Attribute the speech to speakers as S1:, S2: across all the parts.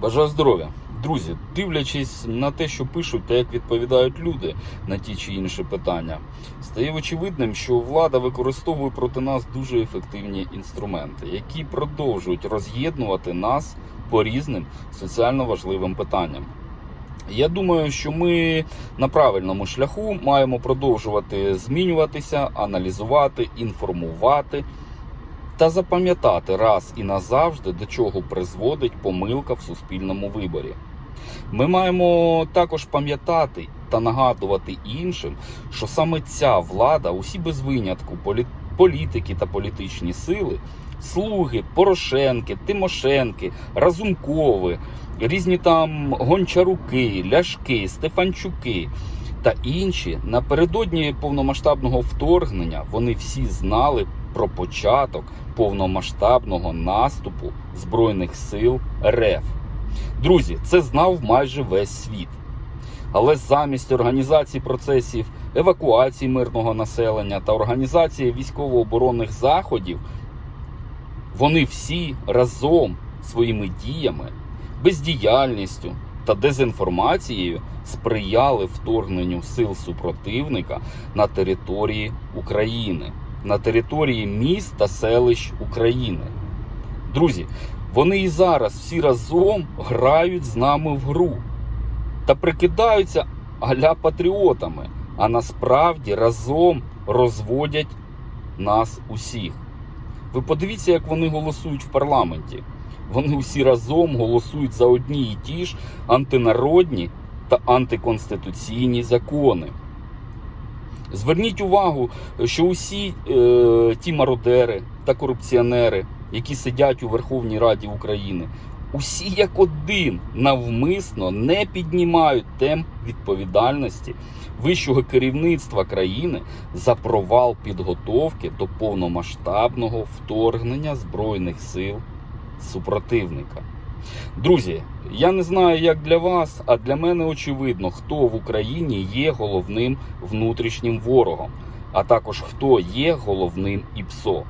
S1: Бажаю здоров'я. Друзі, дивлячись на те, що пишуть та як відповідають люди на ті чи інші питання, стає очевидним, що влада використовує проти нас дуже ефективні інструменти, які продовжують роз'єднувати нас по різним соціально важливим питанням. Я думаю, що ми на правильному шляху маємо продовжувати змінюватися, аналізувати, інформувати та запам'ятати раз і назавжди, до чого призводить помилка в суспільному виборі. Ми маємо також пам'ятати та нагадувати іншим, що саме ця влада, усі без винятку, політики та політичні сили, слуги, Порошенки, Тимошенки, Разумкови, різні там гончаруки, ляшки, Стефанчуки та інші напередодні повномасштабного вторгнення вони всі знали про початок повномасштабного наступу Збройних сил РФ. Друзі, це знав майже весь світ. Але замість організації процесів евакуації мирного населення та організації військово-оборонних заходів, вони всі разом своїми діями, бездіяльністю та дезінформацією сприяли вторгненню сил супротивника на території України, на території міст та селищ України. Друзі, вони і зараз всі разом грають з нами в гру та прикидаються аля патріотами, а насправді разом розводять нас усіх. Ви подивіться, як вони голосують в парламенті. Вони усі разом голосують за одні і ті ж антинародні та антиконституційні закони. Зверніть увагу, що усі е, ті мародери та корупціонери, які сидять у Верховній Раді України, усі як один навмисно не піднімають тем відповідальності вищого керівництва країни за провал підготовки до повномасштабного вторгнення збройних сил супротивника. Друзі, я не знаю, як для вас, а для мене очевидно, хто в Україні є головним внутрішнім ворогом, а також хто є головним ІПСО.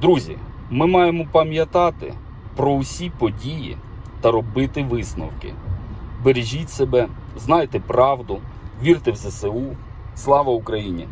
S1: Друзі, ми маємо пам'ятати про усі події та робити висновки. Бережіть себе, знайте правду, вірте в ЗСУ. Слава Україні!